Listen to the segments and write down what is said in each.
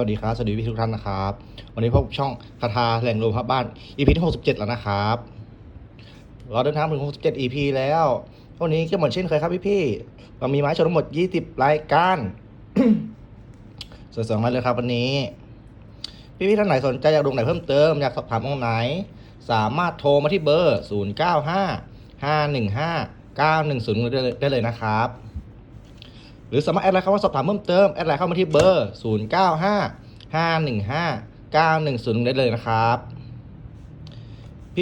วัสดีครับ สวัสดีพี่ทุกท่านนะครับ วันนี้พบช่องคาถาแหล่งรวมพระบ้าน EP ที่ 67 แล้วนะครับ เราเดินทางถึง 67 EP แล้ววันนี้ก็เหมือนเช่นเคยครับพี่พี่ๆเรามีไม้ชนทั้งหมด 20 รายการสวยๆมาเลยครับวันนี้ พี่พี่ๆท่านไหนสนใจอยากดูไหนเพิ่มเติมอยากสอบถามตรงไหน สามารถโทรมาที่เบอร์ 095 515 910ได้เลยได้เลยนะครับ หรือสามารถแอดไลน์เข้ามาสอบถามเพิ่มเติม แอดไลน์เข้ามาที่เบอร์ 0 9 5 5 1 5 9 1 0 ได้เลยนะครับ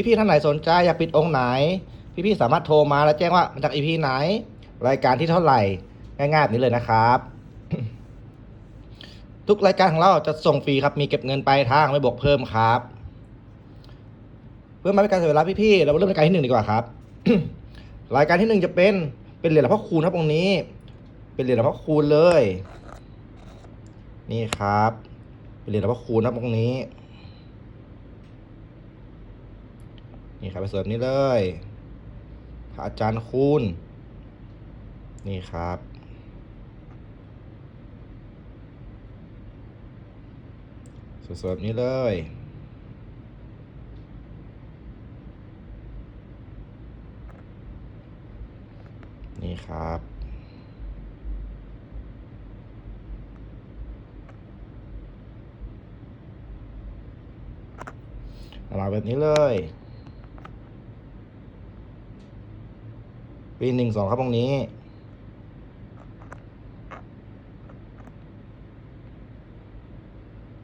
พี่ๆท่านไหนสนใจอยากปิดองค์ไหน พี่ๆสามารถโทรมาแล้วแจ้งว่ามาจากอีพีไหน รายการที่เท่าไหร่ ง่ายๆแบบนี้เลยนะครับ ทุกรายการของเราจะส่งฟรีครับ มีเก็บเงินปลายทางไม่บวกเพิ่มครับ เพื่อไมาเป็นการเสียเวลาพี่ๆ เราเริ่มรายการที่หนึ่งดีกว่าครับ รายการที่หนึ่งจะเป็นเป็นเหรียญหลวงพ่อคูณครับตรงนี้ เป็นเหรียญหลวงพ่อคูณเลย นี่ครับ เป็นเหรียญหลวงพ่อคูณครับตรงนี้ นี่ครับไปเสร์ฟนี้เลยพระอาจารย์คูณ นี่ครับสิร์ฟนี้เลย นี่ครับ มาแบบนี้เลยปีหนึ่งสองครับตรงนี้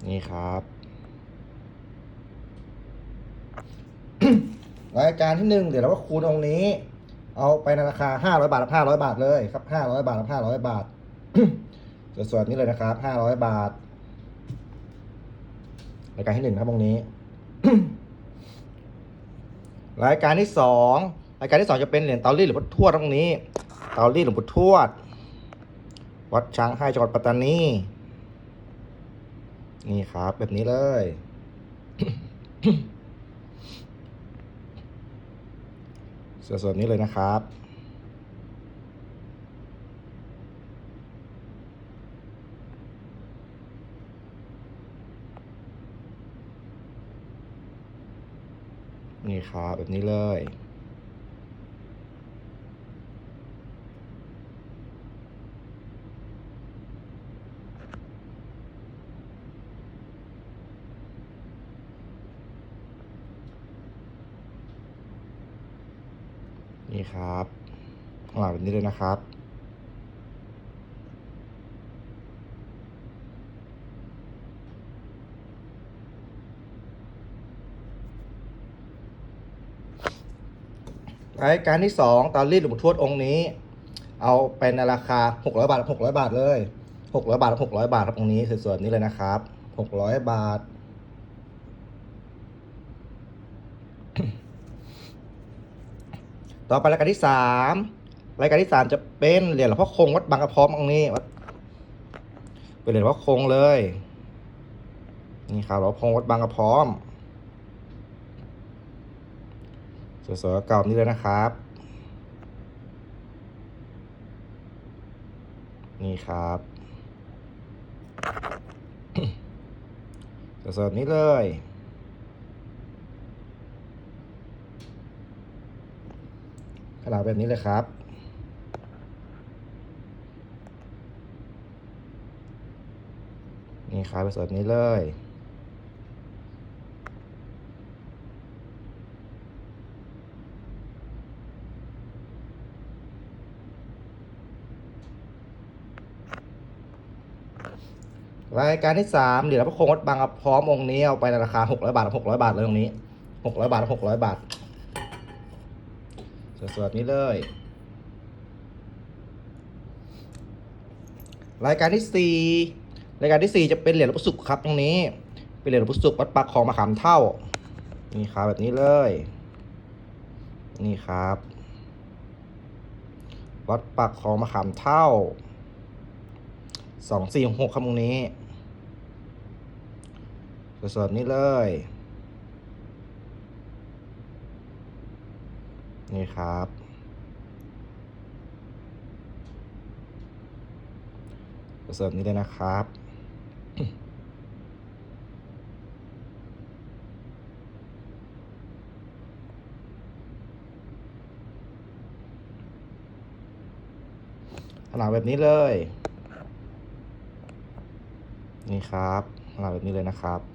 นี่ครับรายการที่หนึ่งเดี๋ยวเราก็คูณตรงนี้ เอาไปในราคาห้าร้อยบาทห้าร้อยบาทเลยครับห้าร้อยบาทห้าร้อยบาทสวยๆนี้เลยนะครับห้าร้อยบาทรายการที่หนึ่งครับตรงนี้ รายการที่สองรายการที่สองจะเป็นเหรียญเตาลี่หรือพุททวดตรงนี้ เตาลี่หรือพุททวด วัดช้างให้จังหวัดปัตตานีนี่ครับ แบบนี้เลย สวยๆนี้เลยนะครับ นี่ครับแบบนี้เลยนี่ครับข้างหลังแบบนี้เลยนะครับ รายการที่สองตารีดหลวงปู่ทวดองค์นี้ เอาไปในราคาหกร้อยบาทหกร้อยบาทเลยหกร้อยบาทหกร้อยบาทครับองค์นี้สวยๆนี้เลยนะครับหกร้อยบาทต่อไปรายการที่สามรายการที่สามจะเป็นเหรียญหลวงพ่อคงวัดบางกระพร้อมองค์นี้วัดเป็นเหรียญหลวงพ่อคงเลย นี่ครับหลวงพ่อคงวัดบางกระพร้อม สวยๆเก่านี้เลยนะครับ นี่ครับสวยๆนี้เลยขนาดแบบนี้เลยครับ นี่ครับเป็นแบบนี้เลย รายการที่สามเหรียญพระโคงวัดบางกระพร้อมองค์นี้เอาไปในราคาหกร้อยบาทหกร้อยบาทเลยตรงนี้หกร้อยบาทหกร้อยบาทสวยๆแบบนี้เลย รายการที่สี่รายการที่สี่จะเป็นเหรียญหลวงปู่สุขครับตรงนี้ เป็นเหรียญหลวงปู่สุขวัดปากคลองมะขามเท่านี่ครับแบบนี้เลย นี่ครับ วัดปากคลองมะขามเท่าสองสี่หกครับตรงนี้ กระสอบนี้เลย นี่ครับ กระสอบนี้เลยนะครับขนาดแบบนี้เลย นี่ครับขนาดแบบนี้เลยนะครับ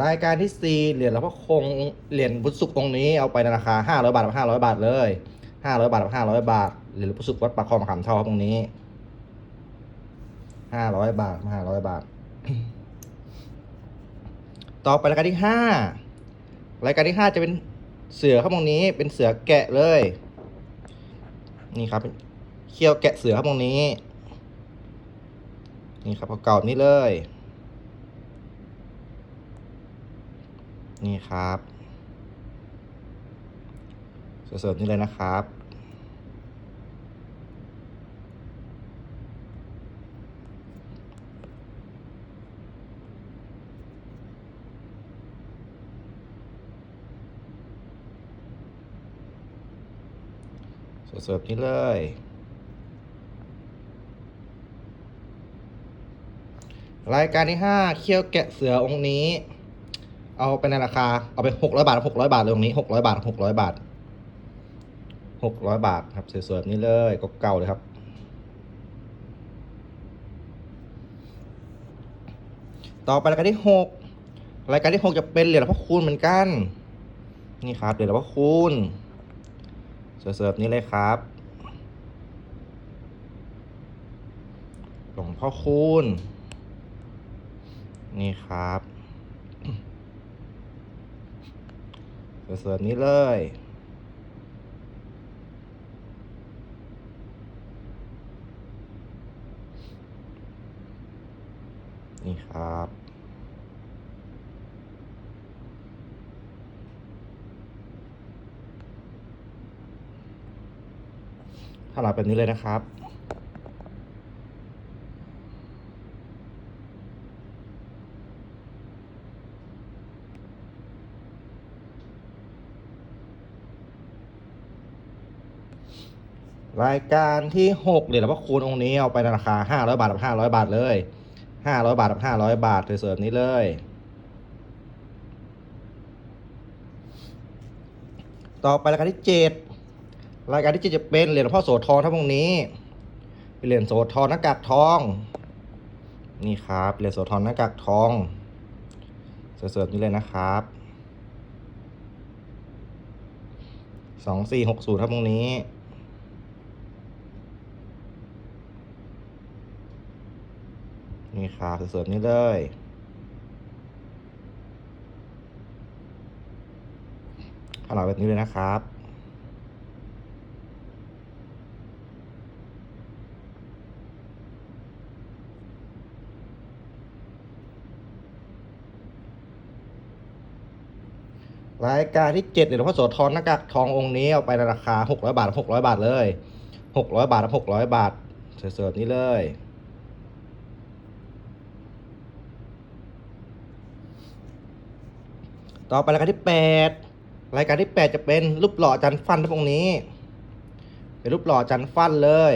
รายการที่ 4 เหรียญหลวงพ่อคง เหรียญพุทธสุกตรงนี้เอาไปในราคา 500 บาทกับ500 บาทเลย 500 บาทกับ500 บาท เหรียญหลวงพ่อสุกวัดปากคลองมะขามเท่าตรงนี้ 500 บาท500 บาท ต่อไปรายการที่ 5 รายการที่ 5 จะเป็นเสือครับตรงนี้ เป็นเสือแกะเลย นี่ครับเป็นเขี้ยวแกะเสือครับตรงนี้ นี่ครับเก่าๆนี้เลย นี่ครับสดๆนี่เลยนะครับ สดๆนี่เลยรายการที่ห้าเขี้ยวแกะเสือองค์นี้ เอาไปในราคา เอาไปหกร้อยบาทหกร้อยบาทเลยตรงนี้หกร้อยบาทหกร้อยบาทหกร้อยบาทครับสวยๆแบบนี้เลยก็เก่าเลยครับ ต่อไปรายการที่หกรายการที่หกจะเป็นเหรียญหลวงพ่อคูณเหมือนกัน นี่ครับเหรียญหลวงพ่อคูณสวยๆแบบนี้เลยครับหลวงพ่อคูณนี่ครับ สวยๆแบบนี้เลย นี่ครับถ้าหลับแบบนี้เลยนะครับ รายการที่หกเหรียญหลวงพ่อคูณองค์นี้เอาไปในราคาห้าร้อยบาทกับห้าร้อยบาทเลยห้าร้อยบาทกับห้าร้อยบาทเสวยๆแบบนี้เลย ต่อไปรายการที่เจ็ดรายการที่เจ็ดจะเป็นเหรียญหลวงพ่อโสธรทั้งองค์นี้เป็นเหรียญโสธรหน้ากากทอง นี่ครับเหรียญโสธรหน้ากากทองเสวยๆแบบนี้เลยนะครับสองสี่หกศูนย์ครับตรงนี้ นี่ครับสวยๆนี่เลยขนาดแบบนี้เลยนะครับรายการที่เจ็ดเหรียญหลวงพ่อโสธรหน้ากากทององค์นี้เอาไปในราคาหกร้อยบาทหกร้อยบาทเลยหกร้อยบาทหกร้อยบาทสวยๆแบบนี้เลย ต่อไปรายการที่แปดรายการที่แปดจะเป็นรูปหล่อจันฟันตรงนี้ เป็นรูปหล่อจันฟันเลย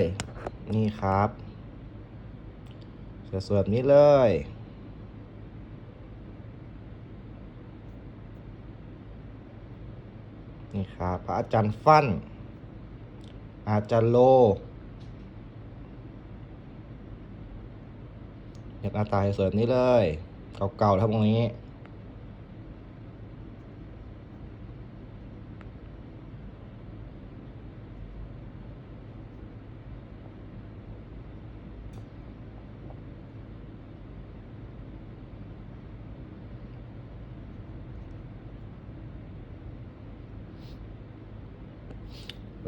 นี่ครับสวยๆแบบนี้เลยนี่ครับพระอาจารย์ฟันอาจารย์โลอยากหน้าตาสวยๆนี้เลย เก่าๆแล้วตรงนี้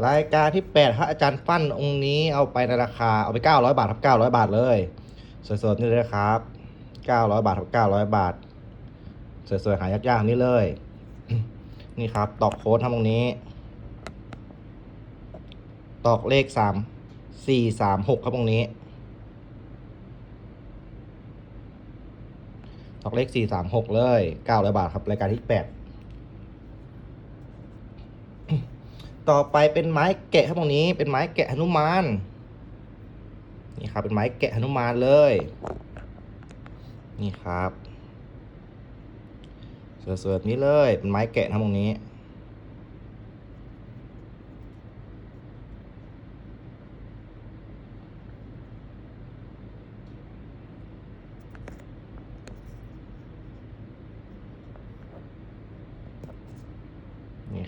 รายการที่8ระอาจารย์ฟั่นองค์นี้เอาไปในราคาเอาไป 900 บาทครับ900 บาทเลย สวยๆนี่เลยครับ 900 บาทครับ900 บาท สวยๆหายากๆนี่เลย นี่ครับ ตอกโค้ดทำตรงนี้ ตอกเลข 3 4 3 6 ครับตรงนี้ ตอกเลข 4 3 6 เลย 900 บาทครับ รายการที่ 8 ต่อไปเป็นไม้แกะครับตรงนี้ เป็นไม้แกะหนุมานนี่ครับเป็นไม้แกะหนุมานเลย นี่ครับสวยๆแบบนี้เลยเป็นไม้แกะนะตรงนี้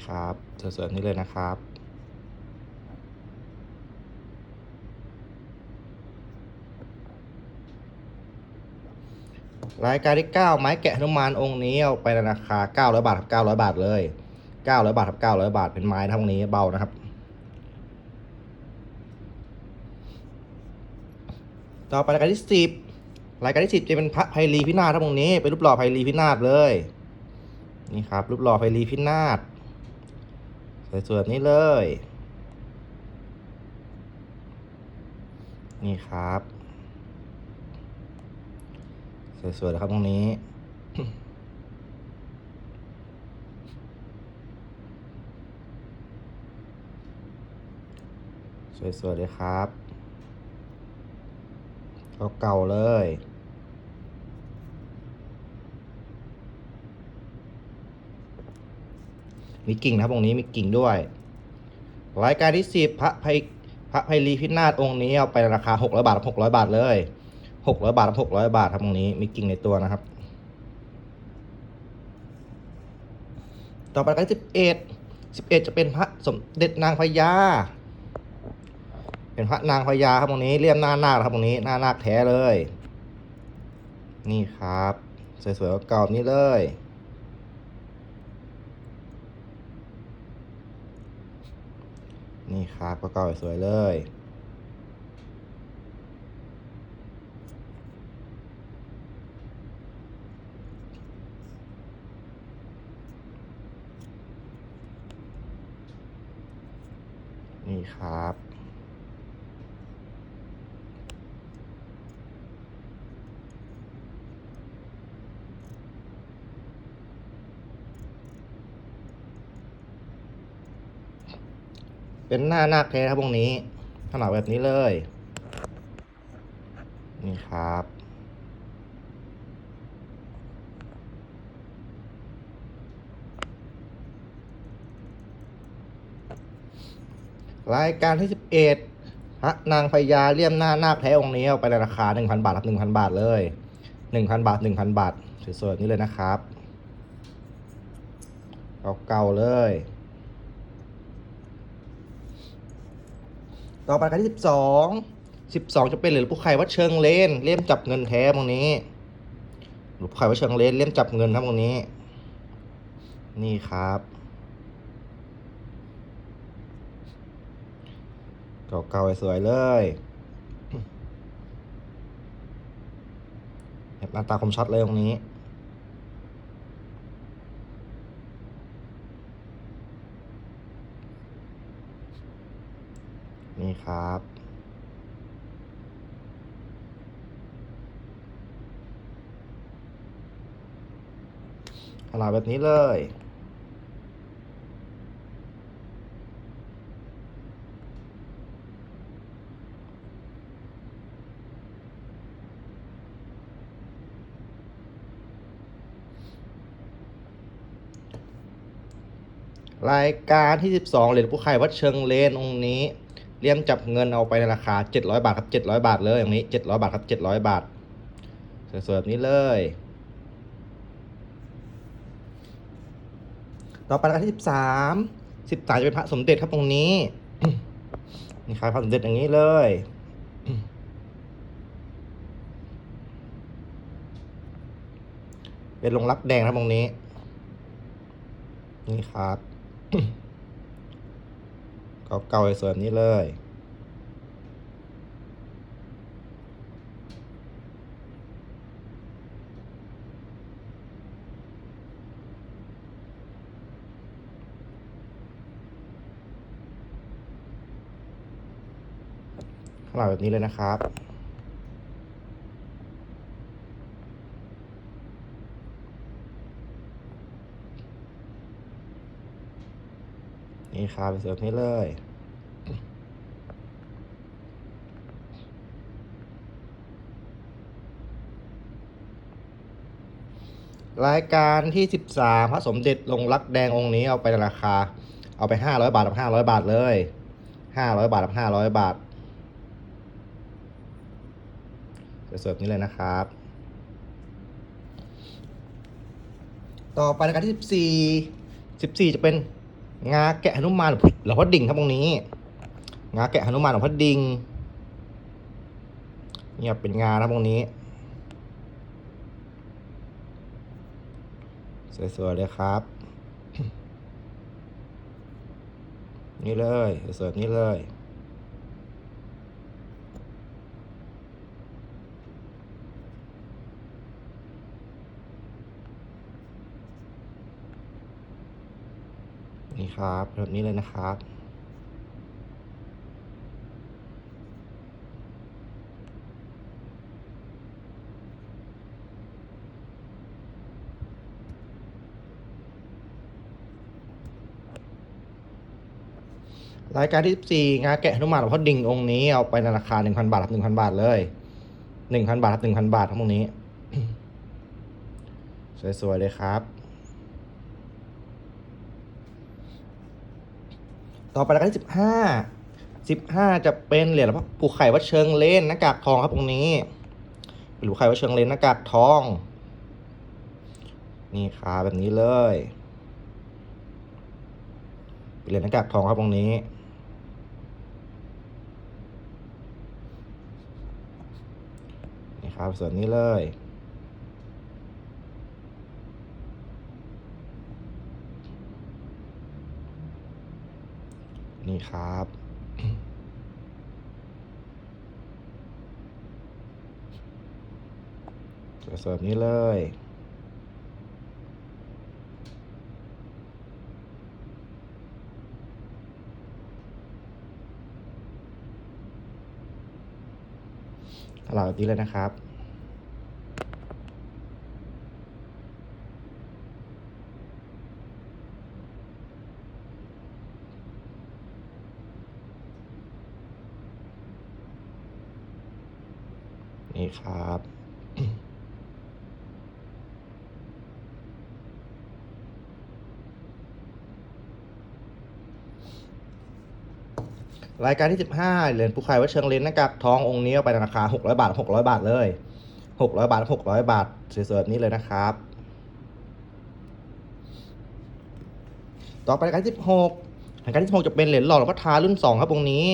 ครับสวยๆนี้เลยนะครับรายการที่ 9 ไม้แกะหนุมานองค์นี้เอาไปในราคา 900 บาทครับ900 บาทเลย 900 บาทครับ900 บาทเป็นไม้นะตรงนี้เบานะครับ ต่อไปรายการที่ 10 รายการที่ 10 จะเป็นพระไพลีพินาศครับตรงนี้เป็นรูปหล่อไพลีพินาศเลย นี่ครับรูปหล่อไพลีพินาศ สวยๆแบบนี้เลย นี่ครับ สวยๆนะครับตรงนี้สวยๆเลยครับ เก่าๆเลย มีกิ่งนะครับตรงนี้มีกิ่งด้วย รายการที่สิบพระไพพระไพลีพินาศองค์นี้เอาไปราคาหกร้อยบาทหกร้อยบาทเลยหกร้อยบาทหกร้อยบาทครับตรงนี้มีกิ่งในตัวนะครับ ต่อไปการสิบเอ็ดสิบเอ็ดจะเป็นพระสมเด็จนางพญาเป็นพระนางพญาครับตรงนี้เลี่ยมหน้านาคครับตรงนี้หน้านาคแท้เลย นี่ครับ สวยๆเก่านี้เลย นี่ครับก็เก่าสวยเลย นี่ครับ เป็นหน้านาคแท้ครับวงนี้ขนาดแบบนี้เลย นี่ครับ รายการที่สิบเอ็ดพระนางพญาเลี่ยมหน้านาคแท้องค์นี้เอาไปในราคาหนึ่งพันบาทครับหนึ่งพันบาทเลยหนึ่งพันบาทหนึ่งพันบาทสวยๆนี้เลยนะครับ เก่าๆเลย ต่อไปการที่สิบสองสิบสองจะเป็นเหรียญหลวงปู่ไข่วัดเชิงเลนเลี่ยมจับเงินแท้ตรงนี้หลวงปู่ไข่วัดเชิงเลนเลี่ยมจับเงินครับตรงนี้ นี่ครับเก่าๆสวยเลยหน้าตาคมชัดเลยตรงนี้ นี่ครับ ขนาดแบบนี้เลย รายการที่ 12 เหรียญผู้ไข่วัดเชิงเลนองค์นี้ เลี่ยมจับเงินเอาไปในราคา 700 บาทครับ 700 บาทเลยอย่างนี้ 700 บาทครับ 700 บาทสวยๆแบบนี้เลย ต่อไปรายกาที่ 13 13จะเป็นพระสมเด็จครับตรงนี้นี่ครับพระสมเด็จอย่างนี้เลยเป็นลงรักแดงครับตรงนี้ นี่ครับ เก่าๆสวยแบบนี้เลยขนาดแบบนี้เลยนะครับ นี่นี่ครับเสิร์ฟนี้เลย รายการที่ 13 พระสมเด็จลงรักแดงองค์นี้เอาไปในราคา เอาไป 500 บาทกับ500 บาทเลย 500 บาทกับ500 บาทเสิร์ฟนี้เลยนะครับ ต่อไปรายการที่ 14 14 จะเป็น งาแกะหนุมานหลวงพ่อดิ่งครับตรงนี้ งาแกะหนุมานหลวงพ่อดิ่งเนี่ยเป็นงานะตรงนี้ สวยๆเลยครับ นี่เลยสวยๆนี่เลย ครับแบบนี้เลยนะครับรายการที่ 14 งาแกะหนุมานหลวงพ่อดิ่งองค์นี้เอาไปในราคา 1,000 บาทครับ1,000 บาทเลย 1,000 บาทครับ1,000 บาททั้งตรงนี้ สวย ๆ เลยครับ ต่อไปรายการที่15 15จะเป็นเหรียญหลวงพ่อปู่ไข่วัดเชิงเลนหน้ากากทองครับตรงนี้ปูไข่วัดเชิงเลนหน้ากากทอง นี่ครับแบบนี้เลยเหรียญหน้ากากทองครับตรงนี้นี่ครับส่วนนี้เลย นี่ครับ สวยๆแบบนี้เลยตลาดแบบนี้เลยนะครับ นี่ ครับรายการที่ 15 เหรียญปูไข่วัดเชิงเลนนะครับทององค์นี้เอาไปในราคา 600 บาท 600 บาทเลย 600 บาท 600 บาทสวยๆแบบนี้เลยนะครับ ต่อไปรายการที่ 16รายการที่ 16 จะเป็นเหรียญหล่อหลวงพ่อทารุ่น 2 ครับองค์นี้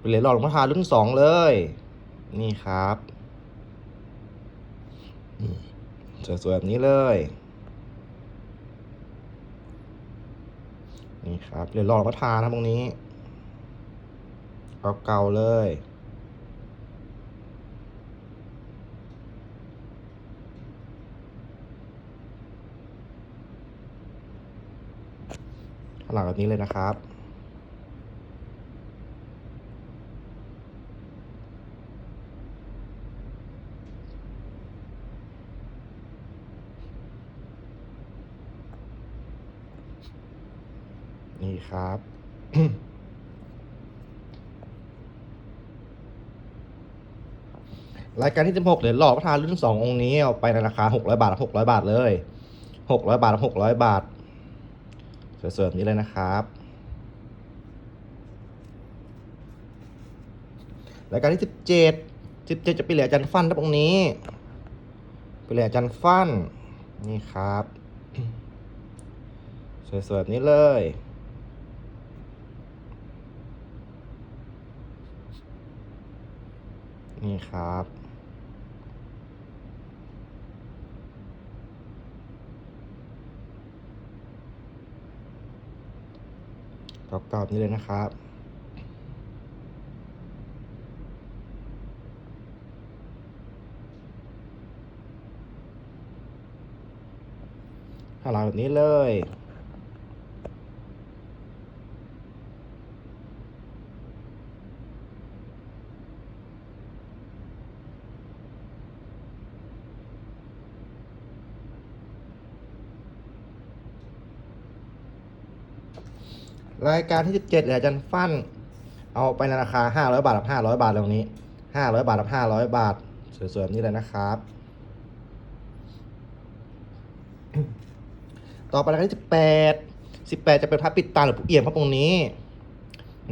เป็นเหรียญหล่อหลวงพ่อทารุ่น 2 เลย นี่ครับสวยๆแบบนี้เลย นี่ครับเหรียญหล่องพ่อทานะตรงนี้เก่าๆเลยหลังแบบนี้เลยนะครับ นี่ ครับ รายการที่ 16เหรียญหล่อพระธาตุรุ่น 2 องค์นี้เอาไปในราคา 600 บาท 600 บาทเลย 600 บาท 600 บาท สวยๆนี้เลยนะครับรายการที่ 17 17 จะเป็นเหรียญอจารย์ฟันครับองค์นี้เป็นเหรียญอจารย์ฟันนี่ครับ สวยๆแบบนี้เลย นี่ครับเก่าๆนี่เลยนะครับข้างหลังแบบนี้เลย รายการที่สิบเจ็ดอาจารย์ฟันเอาไปในราคาห้าร้อยบาทกับห้าร้อยบาทตรงนี้ห้าร้อยบาทกับห้าร้อยบาท สวยๆแบบนี้เลยนะครับ ต่อไปรายการที่สิบแปดสิบแปดจะเป็นพระปิดตาหรือผู้เอี่ยมครับตรงนี้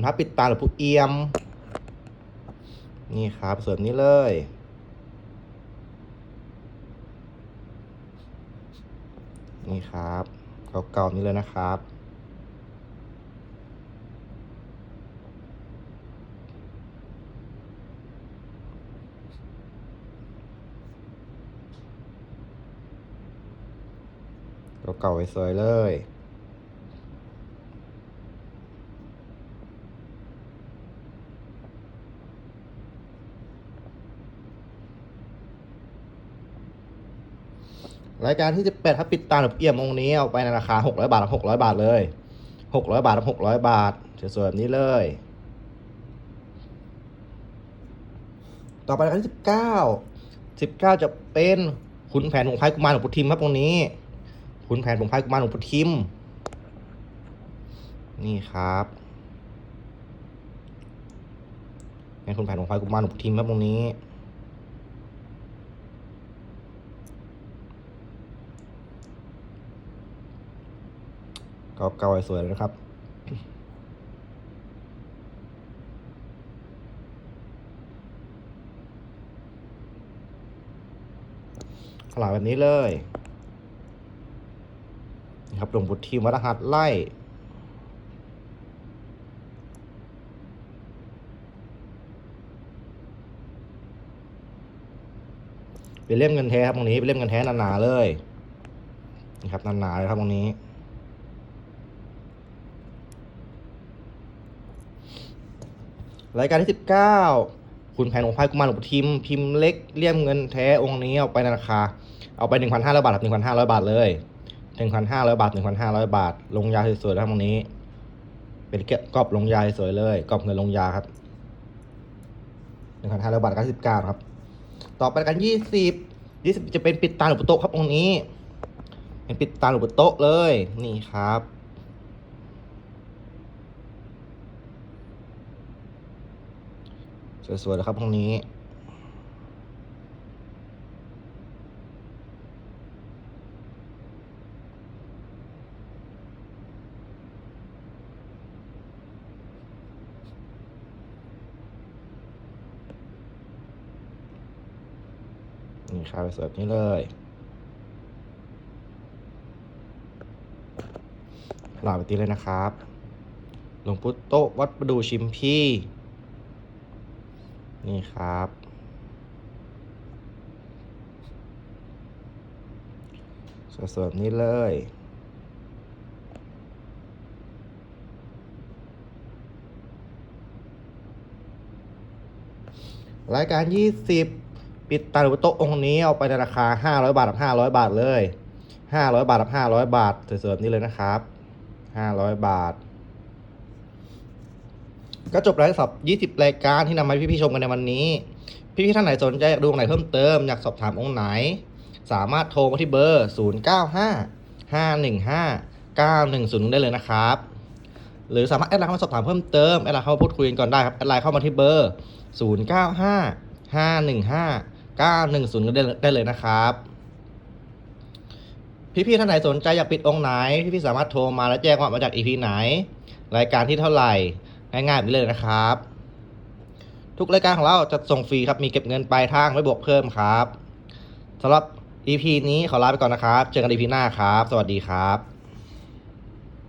พระปิดตาหรือผู้เอี่ยม นี่ครับส่วนนี้เลยนี่ครับเก่าๆนี้เลยนะครับ เก่าสวยเลย รายการที่จะแปดถ้าปิดตาหรือเอี่ยมองนี้เอาไปในราคาหกร้อยบาทหกร้อยบาทเลยหกร้อยบาทหกร้อยบาทสวยๆแบบนี้เลย ต่อไปรายการที่สิบเก้าสิบเก้าจะเป็นขุนแผนของพายกุมารของพุทธิมครับตรงนี้ ขุนแผนของพายกุมารของพุทธิม นี่ครับเป็นขุนแผนของพายกุมารของพุทธิมครับตรงนี้ เก่าๆสวยเลยนะครับขลาแบบนี้เลย นี่ครับหลวงปู่ทีมวัดหัสไล่เป็นเล่มเงินแท้ครับตรงนี้เป็นเล่มเงินแท้หนาๆเลยนี่ครับหนาๆเลยครับตรงนี้รายการที่สิบเก้าคุณแผนองพายกุมารหลวงปู่ทิมพิมพ์เล็กเลี่ยมเงินแท้องค์นี้เอาไปในราคา เอาไปหนึ่งพันห้าร้อยบาทครับหนึ่งพันห้าร้อยบาทเลย หนึ่งพันห้าร้อยบาทหนึ่งพันห้าร้อยบาท ลงยาสวยๆนะครับตรงนี้ เป็นเก็บกรอบลงยาสวยเลยกรอบเงินลงยาครับหนึ่งพันห้าร้อยบาทเก้าสิบเก้าครับ ต่อไปการยี่สิบยี่สิบจะเป็นปิดตาหลวงปู่โตะครับองค์นี้ เป็นปิดตาหลวงปู่โตะเลย นี่ครับสวยๆแล้วครับตรงนี้ นี่ครับสวยแบบนี้เลย ลาไปตีเลยนะครับหลวงปู่โตวัดประดูชิมพี่ นี่ครับสวยๆแบบนี้เลยรายการ 20 ปิดตาหรือโต๊ะองค์นี้เอาไปในราคา 500 บาทกับ500 บาทเลย 500 บาทกับ500 บาทสวยๆแบบนี้เลยนะครับ 500 บาท ก็จบรายสับ 20 รายการที่นำมาให้พี่ๆชมกันในวันนี้ พี่ๆท่านไหนสนใจอยากดูองค์ไหนเพิ่มเติมอยากสอบถามองค์ไหน สามารถโทรมาที่เบอร์ 095 515 910ได้เลยนะครับหรือสามารถแอดไลน์เข้ามาสอบถามเพิ่มเติมแอดไลน์เข้ามาพูดคุยกันก่อนได้ครับแอดไลน์เข้ามาที่เบอร์ 095 515 ด้ได้เลยนะครับ พี่ๆท่านไหนสนใจอยากปิดองค์ไหน พี่ๆสามารถโทรมาแล้วแจ้งว่ามาจากอีพีไหน รายการที่เท่าไหร่ ง่ายๆแบบนี้เลยนะครับ ทุกรายการของเราจะส่งฟรีครับ มีเก็บเงินปลายทางไว้บวกเพิ่มครับสำหรับ EP นี้ขอลาไปก่อนนะครับ เจอกัน EP หน้าครับ สวัสดีครับ